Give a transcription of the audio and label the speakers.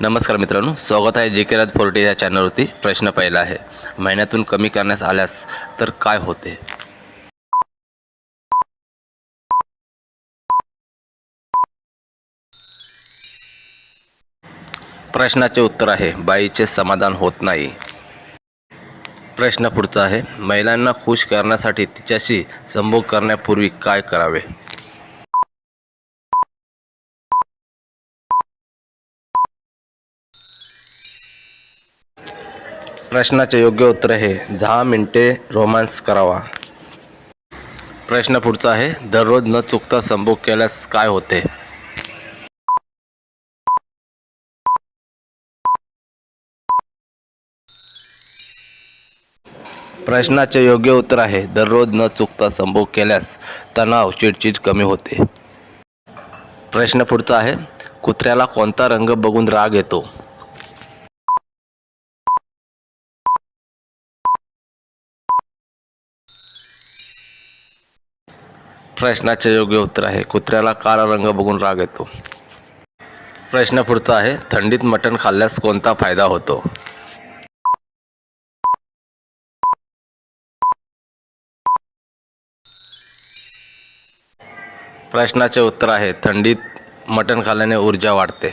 Speaker 1: नमस्कार मित्रांनो स्वागत आहे जे के राज फोर्टे या चॅनलवरती. प्रश्न पहिला आहे महिन्यातून कमी करण्यास आल्यास तर काय होते? प्रश्नाचे उत्तर आहे बाईचे समाधान होत नाही. प्रश्न पुढचा आहे महिलांना खुश करण्यासाठी तिच्याशी संभोग करण्यापूर्वी काय करावे? प्रश्नाचे योग्य उत्तर आहे. दहा मिनिटे रोमांस करावा. प्रश्न पुढचा आहे. दररोज न चुकता संभोग केल्यास काय होते? प्रश्नाचे योग्य उत्तर आहे. दररोज न चुकता संभोग केल्यास तणाव चिडचिड कमी होते. प्रश्न पुढचा आहे. कुत्र्याला कोणता रंग बघून राग येतो? प्रश्नाचे योग्य उत्तर आहे. कुत्र्याला काळा रंग बघून राग येतो. प्रश्न पुढचा आहे थंडीत मटण खाल्ल्यास कोणता फायदा होतो? प्रश्नाचे उत्तर आहे थंडीत मटण खाल्ल्याने ऊर्जा वाढते.